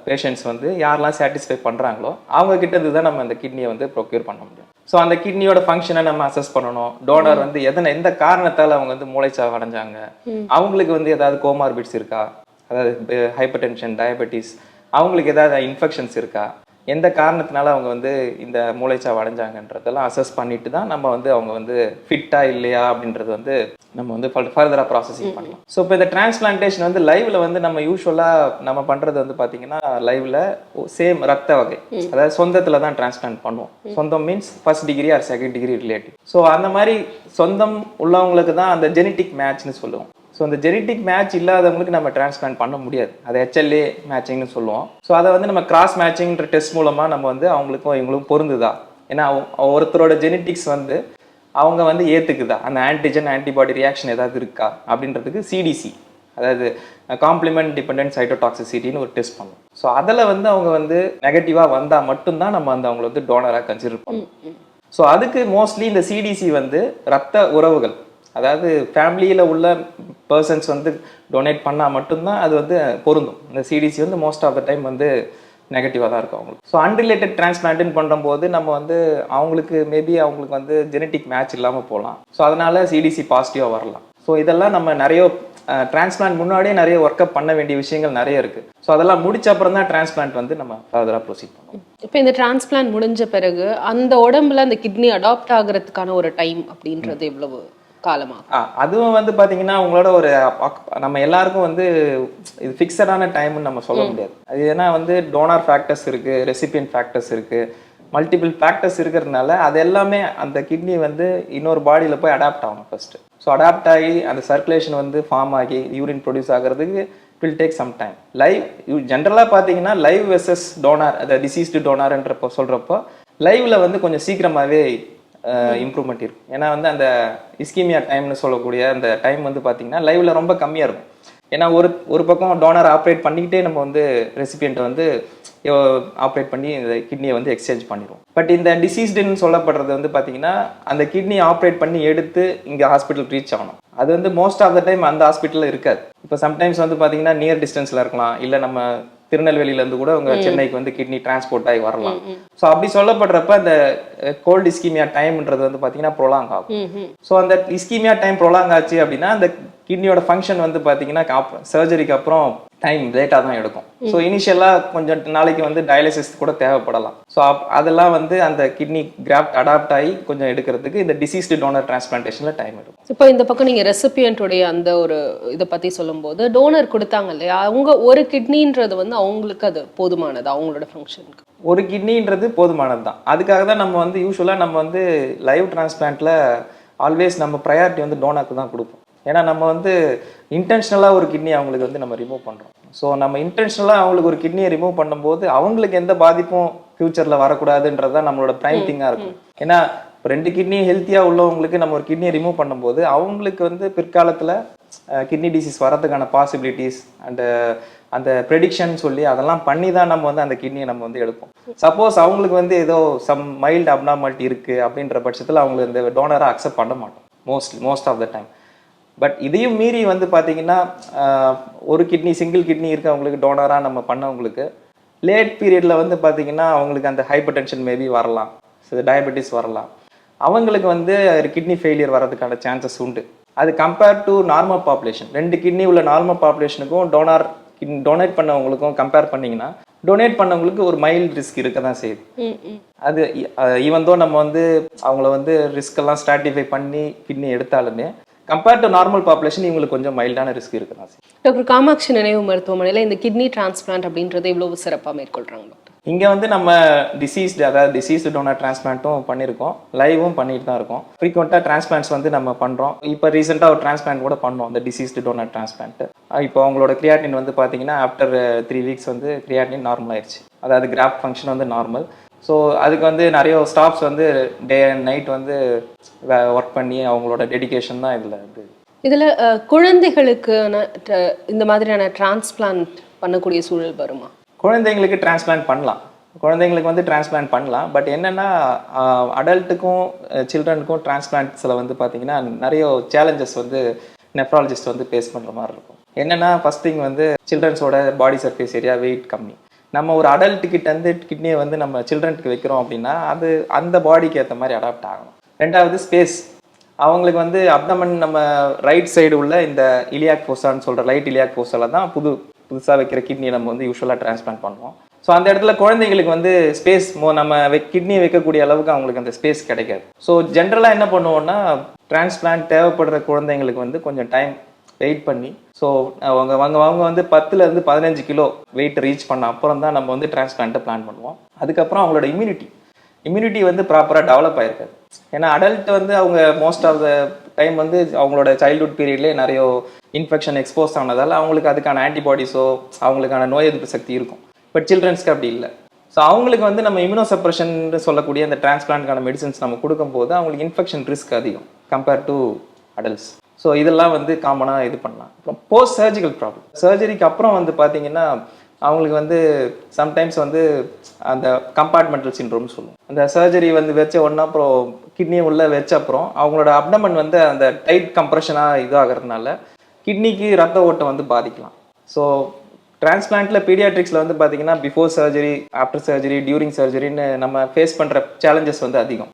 பேஷண்ட்ஸ் வந்து யாரெல்லாம் சாட்டிஸ்ஃபை பண்ணுறாங்களோ அவங்கக்கிட்ட இருந்து தான் நம்ம அந்த கிட்னியை வந்து ப்ரொக்யூர் பண்ண முடியும். ஸோ அந்த கிட்னியோட ஃபங்க்ஷனை நம்ம அசஸ் பண்ணணும். டோனர் வந்து எதனை எந்த காரணத்தால் அவங்க வந்து மூளைச்சாவு அடைஞ்சாங்க? அவங்களுக்கு வந்து ஏதாவது கோமார்பிட்ஸ் இருக்கா? அதாவது ஹைப்பர் டென்ஷன் டயபெட்டிஸ் அவங்களுக்கு ஏதாவது இன்ஃபெக்ஷன்ஸ் இருக்கா? எந்த காரணத்தினால அவங்க வந்து இந்த மூளைச்சாவு அடைஞ்சாங்கன்றதெல்லாம் அசஸ் பண்ணிட்டு தான் நம்ம வந்து அவங்க வந்து ஃபிட்டா இல்லையா அப்படின்றது வந்து நம்ம வந்து ஃபர்தரா ப்ராசஸிங் பண்ணலாம். ஸோ இப்போ இந்த டிரான்ஸ்பிளான்டேஷன் வந்து லைவ்ல வந்து நம்ம யூஸ்வலா நம்ம பண்றது வந்து பாத்தீங்கன்னா லைவ்ல சேம் ரத்த வகை. அதாவது சொந்தத்துல தான் டிரான்ஸ்பிளான்ட் பண்ணுவோம். சொந்தம் means first degree or second degree relative so அந்த மாதிரி சொந்தம் உள்ளவங்களுக்கு தான் அந்த ஜெனட்டிக் மேட்ச்னு சொல்லுவோம். ஸோ அந்த ஜெனட்டிக் மேட்ச் இல்லாதவங்களுக்கு நம்ம டிரான்ஸ்பிளான்ட் பண்ண முடியாது. அது ஹெச்எல்ஏ மேட்சிங்னு சொல்லுவோம். ஸோ அதை வந்து நம்ம கிராஸ் மேட்சிங்ன்ற டெஸ்ட் மூலமா நம்ம வந்து அவங்களுக்கும் இவங்களுக்கும் பொருந்துதா? ஏன்னா ஒருத்தரோட ஜெனட்டிக்ஸ் வந்து அவங்க வந்து ஏத்துக்குதா? அந்த ஆன்டிஜன் ஆன்டிபாடி ரியாக்ஷன் ஏதாவது இருக்கா? அப்படின்றதுக்கு சிடிசி அதாவது காம்ப்ளிமெண்ட் டிபெண்டன்ட் சைட்டோடாக்சிசிட்டின்னு ஒரு டெஸ்ட் பண்ணுவோம் ஸோ அதில் வந்து அவங்க வந்து நெகட்டிவாக வந்தால் மட்டும்தான் நம்ம வந்து அவங்கள வந்து டோனராக கன்சிடர் பண்ணுவோம் ஸோ அதுக்கு மோஸ்ட்லி இந்த சிடிசி வந்து ரத்த உறவுகள் அதாவது ஃபேமிலியில் உள்ள பர்சன்ஸ் வந்து டொனேட் பண்ணால் மட்டும்தான் அது வந்து பொருந்தும். இந்த சிடிசி வந்து மோஸ்ட் ஆஃப் த டைம் வந்து நெகட்டிவாக தான் இருக்கும் அவங்களுக்கு. ஸோ அன்ரிலேட்டட் டிரான்ஸ்பிளான்ட்னு பண்ணும்போது நம்ம வந்து அவங்களுக்கு மேபி அவங்களுக்கு வந்து ஜெனட்டிக் மேட்ச் இல்லாமல் போகலாம். ஸோ அதனால் சிடிசி பாசிட்டிவாக வரலாம். ஸோ இதெல்லாம் நம்ம நிறைய டிரான்ஸ்பிளான்ட் முன்னாடியே நிறைய ஒர்க் அப் பண்ண வேண்டிய விஷயங்கள் நிறைய இருக்குது ஸோ அதெல்லாம் முடிச்ச அப்புறம் தான் டிரான்ஸ்பிளான்ட் வந்து நம்ம ஃபர்தராக ப்ரொசீட் பண்ணுவோம் இப்போ இந்த டிரான்ஸ்பிளான்ட் முடிஞ்ச பிறகு அந்த உடம்புல அந்த கிட்னி அடாப்ட் ஆகிறதுக்கான ஒரு டைம் அப்படின்றது எவ்வளவு? காலமாகும். ஆ அதுவும் வந்து பாத்தீங்கன்னா உங்களோட ஒரு நம்ம எல்லாருக்கும் வந்து இது ஃபிக்ஸடான டைம்னு நம்ம சொல்ல முடியாது. அது ஏன்னா வந்து டோனார் ஃபேக்டர்ஸ் இருக்கு ரெசிபியன் ஃபேக்டர்ஸ் இருக்கு மல்டிபிள் ஃபேக்டர்ஸ் இருக்கிறதுனால அது எல்லாமே அந்த கிட்னி வந்து இன்னொரு பாடியில போய் அடாப்ட் ஆகணும் ஃபர்ஸ்ட் ஸோ அடாப்ட் ஆகி அந்த சர்க்குலேஷன் வந்து ஃபார்ம் ஆகி யூரின் ப்ரொடியூஸ் ஆகிறதுக்கு will take some time live ஜென்ரலாக பார்த்தீங்கன்னா லைவ் வெர்சஸ் டோனார் அந்த டிசீஸ்டு டோனார்ன்றப்போ சொல்கிறப்போ லைவ்ல வந்து கொஞ்சம் சீக்கிரமாகவே இம்ப்ரூவ்மெண்ட் இருக்கும். ஏன்னா வந்து அந்த இஸ்கீமியா டைம்னு சொல்லக்கூடிய அந்த டைம் வந்து பார்த்தீங்கன்னா லைவ்ல ரொம்ப கம்மியாக இருக்கும். ஏன்னா ஒரு ஒரு பக்கம் டோனர் ஆப்ரேட் பண்ணிக்கிட்டே நம்ம வந்து ரெசிபியண்ட்டை வந்து ஆப்ரேட் பண்ணி இந்த கிட்னியை வந்து எக்ஸ்சேஞ்ச் பண்ணிடுவோம். பட் இந்த டிசீஸ்டுன்னு சொல்லப்படுறது வந்து பார்த்தீங்கன்னா அந்த கிட்னி ஆப்ரேட் பண்ணி எடுத்து இங்கே ஹாஸ்பிட்டல் ரீச் ஆகணும். அது வந்து மோஸ்ட் ஆஃப் த டைம் அந்த ஹாஸ்பிட்டலில் இருக்காது. இப்போ சம்டைம்ஸ் வந்து பார்த்தீங்கன்னா நியர் டிஸ்டன்ஸில் இருக்கலாம். இல்லை நம்ம திருநெல்வேலியில இருந்து கூட உங்க சென்னைக்கு வந்து கிட்னி டிரான்ஸ்போர்ட் ஆகி வரலாம். ஸோ அப்படி சொல்லப்படுறப்ப இந்த கோல்டு இஸ்கீமியா டைம்ன்றது வந்து பார்த்தீங்கன்னா ப்ரொலாங் ஆகும். ஸோ அந்த இஸ்கீமியா டைம் ப்ரொலாங் ஆச்சு அப்படின்னா அந்த கிட்னியோட ஃபங்க்ஷன் வந்து பார்த்தீங்கன்னா சர்ஜரிக்கு அப்புறம் டைம் லேட்டாக தான் எடுக்கும். ஸோ இனிஷியலாக கொஞ்சம் நாளைக்கு வந்து டயாலிசிஸ் கூட தேவைப்படலாம். ஸோ அதெல்லாம் வந்து அந்த கிட்னி கிராஃப்ட் அடாப்ட் ஆகி கொஞ்சம் எடுக்கிறதுக்கு இந்த டிசீஸ்டு டோனர் டிரான்ஸ்பிளான்டேஷனில் டைம் எடுக்கும். இப்போ இந்த பக்கம் நீங்க ரெசிபியன்ட்டுடைய அந்த ஒரு இதை பத்தி சொல்லும்போது டோனர் கொடுத்தாங்க இல்லையா? அவங்க ஒரு கிட்னின்றது வந்து அவங்களுக்கு அது போதுமானது அவங்களோட ஃபங்க்ஷனுக்கு ஒரு கிட்னின்றது போதுமானது தான். அதுக்காக தான் நம்ம வந்து யூஸ்வலாக நம்ம வந்து லைவ் டிரான்ஸ்பிளான்ட்டில் ஆல்வேஸ் நம்ம ப்ரையாரிட்டி வந்து டோனாக்கு தான் கொடுப்போம். ஏன்னா நம்ம வந்து இன்டென்ஷனலாக ஒரு கிட்னி அவங்களுக்கு வந்து நம்ம ரிமூவ் பண்ணுறோம் ஸோ நம்ம இன்டென்ஷனலாக அவங்களுக்கு ஒரு கிட்னியை ரிமூவ் பண்ணும்போது அவங்களுக்கு எந்த பாதிப்பும் ஃப்யூச்சரில் வரக்கூடாதுன்றது தான் நம்மளோட ப்ரைம் திங்காக இருக்கும். ஏன்னா ரெண்டு கிட்னி ஹெல்த்தியாக உள்ளவங்களுக்கு நம்ம ஒரு கிட்னியை ரிமூவ் பண்ணும்போது அவங்களுக்கு வந்து பிற்காலத்தில் கிட்னி டிசீஸ் வரதுக்கான பாசிபிலிட்டிஸ் அண்ட் அந்த ப்ரெடிக்ஷன் சொல்லி அதெல்லாம் பண்ணி தான் நம்ம வந்து அந்த கிட்னியை நம்ம வந்து எடுப்போம். சப்போஸ் அவங்களுக்கு வந்து ஏதோ சம் மைல்டு அப்னார்மாலிட்டி இருக்குது அப்படின்ற பட்சத்தில் அவங்க இந்த டோனரை அக்செப்ட் பண்ண மாட்டோம். Mostly most of the time but இதையும் மீறி வந்து பார்த்தீங்கன்னா ஒரு கிட்னி சிங்கிள் கிட்னி இருக்கவங்களுக்கு டோனராக நம்ம பண்ணவங்களுக்கு லேட் பீரியடில் வந்து பார்த்தீங்கன்னா அவங்களுக்கு அந்த ஹைப்பர் டென்ஷன் மேபி வரலாம். டயபெட்டிஸ் வரலாம். அவங்களுக்கு வந்து கிட்னி ஃபெயிலியர் வரதுக்கான சான்சஸ் உண்டு. அது கம்பேர் டு நார்மல் பாப்புலேஷன் ரெண்டு கிட்னி உள்ள நார்மல் பாப்புலேஷனுக்கும் டோனார் டொனேட் பண்ணவங்களுக்கும் கம்பேர் பண்ணீங்கன்னா டொனேட் பண்ணவங்களுக்கு ஒரு மைல்டு ரிஸ்க் இருக்க தான் செய்யுது. அது ஈவன் தோ நம்ம வந்து அவங்கள வந்து ரிஸ்க் எல்லாம் ஸ்ட்ராட்டிஃபை பண்ணி கிட்னி எடுத்தாலுமே கம்பேர் டு நார்மல் பாப்புலேஷன் இவங்களுக்கு கொஞ்சம் மைல்டான ரிஸ்க் இருக்கு செய்யுது டாக்டர் காமாட்சி நினைவு மருத்துவமனையில இந்த கிட்னி டிரான்ஸ்பிளான்ட் அப்படின்றத இவ்வளவு சிறப்பா மேற்கொள்றாங்க. டாக்டர் இங்கே வந்து நம்ம டிசீஸ்டு அதாவது டிசீஸ்டு டோனர் டிரான்ஸ்பிளான்ட்டும் பண்ணியிருக்கோம். லைவும் பண்ணிட்டு தான் இருக்கோம். ஃப்ரீக்வெண்ட்டாக டிரான்ஸ்பிளான்ட்ஸ் வந்து நம்ம பண்ணுறோம் இப்போ ரீசெண்டாக ஒரு டிரான்ஸ்பிளான்ட் கூட பண்ணோம் அந்த டிசீஸ்டு டோனர் டிரான்ஸ்பிளான்ட் இப்போ அவங்களோட கிரியாட்டின் வந்து பார்த்தீங்கன்னா ஆஃப்டர் த்ரீ வீக்ஸ் வந்து கிரியாட்டின் நார்மல் ஆயிடுச்சு அதாவது கிராஃப்ட் ஃபங்க்ஷன் வந்து நார்மல் ஸோ அதுக்கு வந்து நிறைய ஸ்டாஃப்ஸ் வந்து டே அண்ட் நைட் வந்து ஒர்க் பண்ணி அவங்களோட டெடிகேஷன் தான் இதில் இது இதுல குழந்தைகளுக்கான இந்த மாதிரியான டிரான்ஸ்பிளான்ட் பண்ணக்கூடிய சூழல் வருமா? குழந்தைங்களுக்கு டிரான்ஸ்பிளான்ட் பண்ணலாம். குழந்தைங்களுக்கு வந்து டிரான்ஸ்பிளான்ட் பண்ணலாம். பட் என்னென்னா அடல்ட்டுக்கும் சில்ட்ரனுக்கும் டிரான்ஸ்பிளான்ட்ஸில் வந்து பார்த்தீங்கன்னா நிறைய சேலஞ்சஸ் வந்து நெஃப்ராலஜிஸ்ட் வந்து ஃபேஸ் பண்ணுற மாதிரி இருக்கும். என்னென்னா ஃபஸ்ட் திங் வந்து சில்ட்ரன்ஸோட பாடி சர்ஃபேஸ் ஏரியா வெயிட் கம்மி. நம்ம ஒரு அடல்ட் கிட்ட இருந்து கிட்னியை வந்து நம்ம சில்ட்ரனுக்கு வைக்கிறோம் அப்படின்னா அது அந்த பாடிக்கு ஏற்ற மாதிரி அடாப்ட் ஆகணும். ரெண்டாவது ஸ்பேஸ் அவங்களுக்கு வந்து அப்டமன் நம்ம ரைட் சைடு உள்ள இந்த இலியாக் போசான்னு சொல்கிற ரைட் இலியாக் போசால தான் புது புதுசாக வைக்கிற கிட்னியை நம்ம வந்து யூஸ்வலாக டிரான்ஸ்பிளான்ட் பண்ணுவோம். ஸோ அந்த இடத்துல குழந்தைங்களுக்கு வந்து ஸ்பேஸ் மோ நம்ம கிட்னி வைக்கக்கூடிய அளவுக்கு அவங்களுக்கு அந்த ஸ்பேஸ் கிடைக்காது. ஸோ ஜென்ரலாக என்ன பண்ணுவோம்னா டிரான்ஸ்பிளான்ட் தேவைப்படுற குழந்தைங்களுக்கு வந்து கொஞ்சம் டைம் வெயிட் பண்ணி ஸோ அவங்க அவங்க அவங்க வந்து பத்துலேருந்து பதினஞ்சு கிலோ வெயிட் ரீச் பண்ண அப்புறம் தான் நம்ம வந்து டிரான்ஸ்பிளான்ட்டை பிளான் பண்ணுவோம். அதுக்கப்புறம் அவங்களோட இம்யூனிட்டி இம்யூனிட்டி வந்து ப்ராப்பராக டெவலப் ஆயிருக்காது ஏன்னா அடல்ட் வந்து அவங்க மோஸ்ட் ஆஃப் த டைம் வந்து அவங்களோட சைல்ட்ஹுட் பீரியட்லேயே நிறைய இன்ஃபெக்ஷன் எக்ஸ்போஸ் ஆனதால் அவங்களுக்கு அதுக்கான ஆன்டிபாடிஸோ அவங்களுக்கான நோய் எதிர்ப்பு சக்தி இருக்கும். பட் சில்ட்ரன்ஸ்க்கு அப்படி இல்லை. ஸோ அவங்களுக்கு வந்து நம்ம இம்யூனோ சப்ரஷன் சொல்லக்கூடிய அந்த டிரான்ஸ்பிளான்ட்கான மெடிசன்ஸ் நம்ம கொடுக்கும்போது அவங்களுக்கு இன்ஃபெக்ஷன் ரிஸ்க் அதிகம் கம்பேர் டு அடல்ட்ஸ் ஸோ இதெல்லாம் வந்து காமனாக இது பண்ணலாம். அப்புறம் போஸ்ட் சர்ஜிக்கல் ப்ராப்ளம் சர்ஜரிக்கு அப்புறம் வந்து பார்த்தீங்கன்னா அவங்களுக்கு வந்து சம்டைம்ஸ் வந்து அந்த கம்பார்ட்மெண்டல் சின்ரோம்னு சொல்லுவோம். அந்த சர்ஜரி வந்து வச்ச உடனே அப்புறம் கிட்னியை உள்ளே வச்ச அப்புறம் அவங்களோட அப்டமன் வந்து அந்த டைட் கம்ப்ரெஷனாக இதாகிறதுனால கிட்னிக்கு ரத்த ஓட்டம் வந்து பாதிக்கலாம். ஸோ டிரான்ஸ்பிளான்ட்ல பீடியாட்ரிக்ஸில் வந்து பார்த்தீங்கன்னா before surgery after surgery during சர்ஜரின்னு நம்ம ஃபேஸ் பண்ணுற சேலஞ்சஸ் வந்து அதிகம்.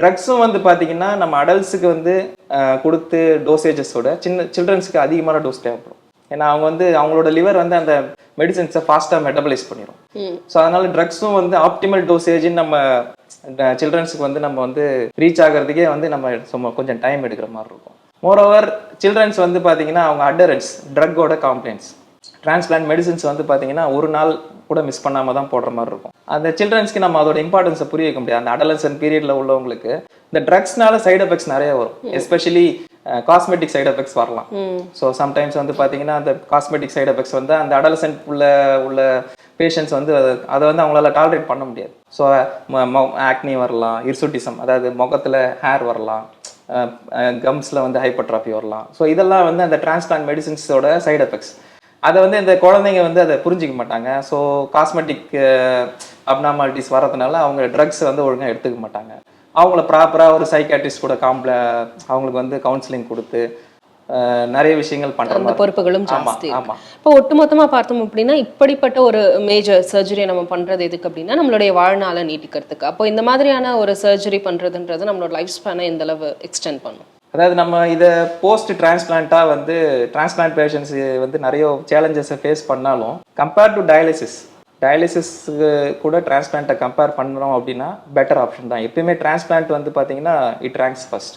ட்ரக்ஸும் வந்து பார்த்தீங்கன்னா நம்ம அடல்ட்ஸுக்கு வந்து கொடுத்து டோசேஜஸோட சின்ன சில்ட்ரன்ஸுக்கு அதிகமான டோஸ் தேவைப்படும். ஏன்னா அவங்க வந்து அவங்களோட லிவர் வந்து அந்த மெடிசன்ஸை ஃபாஸ்ட்டாக மெட்டபலைஸ் பண்ணிடும். ஸோ அதனால ட்ரக்ஸும் வந்து ஆப்டிமல் டோசேஜ்னு நம்ம சில்ட்ரன்ஸுக்கு வந்து நம்ம வந்து ரீச் ஆகிறதுக்கே வந்து நம்ம சும்மா கொஞ்சம் டைம் எடுக்கிற மாதிரி இருக்கும். மோரோவர் சில்ட்ரன்ஸ் வந்து பார்த்தீங்கன்னா அவங்க அடரன்ஸ் ட்ரக்கோட காம்ப்ளைண்ட்ஸ் டிரான்ஸ்பிளான்ட் மெடிசின்ஸ் வந்து பார்த்தீங்கன்னா ஒரு நாள் கூட மிஸ் பண்ணாமல் தான் போடுற மாதிரி இருக்கும். அந்த சில்ட்ரன்ஸ்க்கு நம்ம அதோட இம்பார்ட்டன்ஸை புரிய வைக்க முடியாது. அந்த அடலசன் பீரியடில் உள்ளவங்களுக்கு இந்த ட்ரக்ஸ்னால சைடு எஃபெக்ட்ஸ் நிறைய வரும். எஸ்பெஷலி காஸ்மெட்டிக் சைடு எஃபெக்ட்ஸ் வரலாம். ஸோ சம்டைம்ஸ் வந்து பார்த்தீங்கன்னா அந்த காஸ்மெட்டிக் சைடு எஃபெக்ட்ஸ் வந்து அந்த அடலசன்ட் உள்ள உள்ள பேஷண்ட்ஸ் வந்து அது- அதை வந்து அவங்களால டாலரேட் பண்ண முடியாது. ஸோ ஆக்னி வரலாம் இர்சுட்டிசம் அதாவது முகத்தில் ஹேர் வரலாம் கம்ஸில் வந்து ஹைப்பர்ட்ராஃபி வரலாம். ஸோ இதெல்லாம் வந்து அந்த டிரான்ஸ்பிளான்ட் மெடிசின்ஸோட சைடு எஃபெக்ட்ஸ் அதை வந்து இந்த குழந்தைங்க வந்து அதை புரிஞ்சிக்க மாட்டாங்க. ஸோ காஸ்மெட்டிக் அப்னாமாலிட்டிஸ் வரதுனால அவங்க ட்ரக்ஸ் வந்து ஒழுங்காக எடுத்துக்க மாட்டாங்க. அவங்கள ப்ராப்பராக ஒரு சைக்காட்ரிஸ்ட் கூட காம்ப்ள அவங்களுக்கு வந்து கவுன்சிலிங் கொடுத்து நிறைய விஷயங்கள் பண்ணுற பொறுப்புகளும் ஜாஸ்தி இப்போ ஒட்டுமொத்தமா பார்த்தோம் அப்படின்னா இப்படிப்பட்ட ஒரு மேஜர் சர்ஜரியை நம்ம பண்றது எதுக்கு அப்படின்னா நம்மளுடைய வாழ்நாளை நீட்டிக்கிறதுக்கு. அப்போ இந்த மாதிரியான ஒரு சர்ஜரி பண்றதுன்றது நம்மளோட லைஃப் ஸ்பேனை எந்த அளவு எக்ஸ்டெண்ட் பண்ணும். அதாவது நம்ம இதை போஸ்ட் டிரான்ஸ்பிளான்ட்டாக வந்து டிரான்ஸ்பிளான்ட் பேஷண்ட்ஸ் வந்து நிறைய சேலஞ்சஸை ஃபேஸ் பண்ணாலும் கம்பேர் டு டயாலிசிஸ் டயாலிசிஸ்க்கு கூட டிரான்ஸ்பிளான்ட்டை கம்பேர் பண்ணுறோம் அப்படின்னா பெட்டர் ஆப்ஷன் தான். எப்பயுமே டிரான்ஸ்பிளான்ட் வந்து பார்த்தீங்கன்னா இட் ரேங்க்ஸ் ஃபர்ஸ்ட்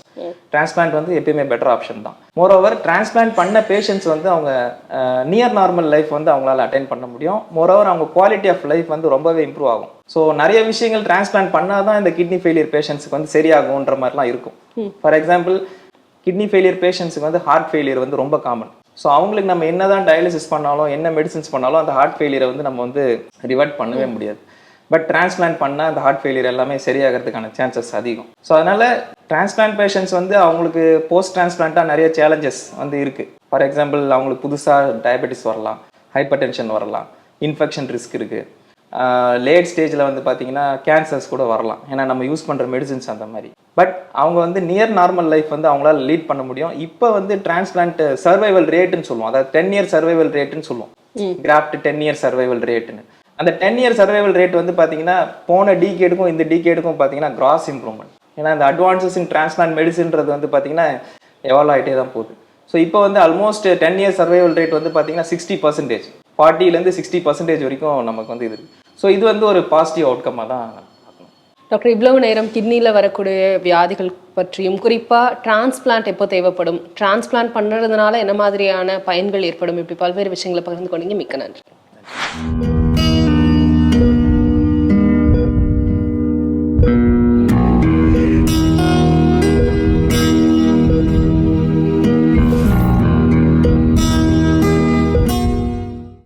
டிரான்ஸ்பிளான்ட் வந்து எப்பயுமே பெட்டர் ஆப்ஷன் தான். மோரோவர் டிரான்ஸ்பிளான்ட் பண்ண பேஷண்ட்ஸ் வந்து அவங்க நியர் நார்மல் லைஃப் வந்து அவங்களால அட்டைன் பண்ண முடியும். மோரோவர் அவங்க குவாலிட்டி ஆஃப் லைஃப் வந்து ரொம்பவே இம்ப்ரூவ் ஆகும். ஸோ நிறைய விஷயங்கள் டிரான்ஸ்பிளான்ட் பண்ணால் தான் இந்த கிட்னி ஃபெயிலியர் பேஷண்ட்ஸ்க்கு வந்து சரியாகுன்ற மாதிரிலாம் இருக்கும். ஃபார் எக்ஸாம்பிள் கிட்னி ஃபெயிலியர் பேஷண்ட்ஸுக்கு வந்து ஹார்ட் ஃபெயிலியர் வந்து ரொம்ப காமன் ஸோ அவங்களுக்கு நம்ம என்னதான் டயாலிசிஸ் பண்ணாலும் என்ன மெடிசின்ஸ் பண்ணாலும் அந்த ஹார்ட் ஃபெயிலியரை வந்து நம்ம வந்து ரிவர்ட் பண்ணவே முடியாது. பட் டிரான்ஸ்பிளான்ட் பண்ணால் அந்த ஹார்ட் ஃபெயிலியர் எல்லாமே சரியாகிறதுக்கான சான்சஸ் அதிகம். ஸோ அதனால டிரான்ஸ்பிளான்ட் பேஷண்ட்ஸ் வந்து அவங்களுக்கு போஸ்ட் டிரான்ஸ்பிளான்ட்டாக நிறைய சேலஞ்சஸ் வந்து இருக்கு. ஃபார் எக்ஸாம்பிள் அவங்களுக்கு புதுசாக டயபெட்டிஸ் வரலாம் ஹைப்பர் டென்ஷன் வரலாம் இன்ஃபெக்ஷன் ரிஸ்க் இருக்கு. லேட் ஸ்டேஜில் வந்து பார்த்தீங்கன்னா கேன்சர்ஸ் கூட வரலாம். ஏன்னா நம்ம யூஸ் பண்ணுற மெடிசின்ஸ் அந்த மாதிரி. பட் அவங்க வந்து நியர் நார்மல் லைஃப் வந்து அவங்களால லீட் பண்ண முடியும். இப்போ வந்து டிரான்ஸ்பிளான்ட் சர்வைவல் ரேட்டுன்னு சொல்லுவோம். அதாவது டென் இயர் சர்வைவல் ரேட்டுன்னு சொல்லுவோம். கிராஃப்ட் டென் இயர் சர்வைவல் ரேட்டுன்னு அந்த டென் இயர் சர்வைவல் ரேட் வந்து பார்த்தீங்கன்னா போன டீகேடுக்கும் இந்த டீகேடுக்கும் பார்த்தீங்கன்னா கிராஸ் இம்ப்ரூவ்மெண்ட் ஏன்னா இந்த அட்வான்சஸ் இன் டிரான்ஸ்பிளான்ட் மெடிசின்றது வந்து பார்த்தீங்கன்னா எவால்வ் ஆகிட்டே தான் போகுது. ஸோ இப்போ வந்து almost ten year survival rate வந்து பார்த்தீங்கன்னா சிக்ஸ்டி பர்சன்டேஜ் ஃபார்ட்டிலேருந்து சிக்ஸ்டி பர்சன்டேஜ் வரைக்கும் நமக்கு வந்து இது ஸோ இது வந்து ஒரு பாசிட்டிவ் அவுட்கமாக தான் பார்க்கணும். டாக்டர் இவ்வளவு நேரம் கிட்னியில் வரக்கூடிய வியாதிகள் பற்றியும் குறிப்பாக டிரான்ஸ்பிளான்ட் எப்போ தேவைப்படும்? டிரான்ஸ்பிளான்ட் பண்ணுறதுனால என்ன மாதிரியான பயன்கள் ஏற்படும்? இப்படி பல்வேறு விஷயங்களை பகிர்ந்து கொண்டீங்க. மிக்க நன்றி.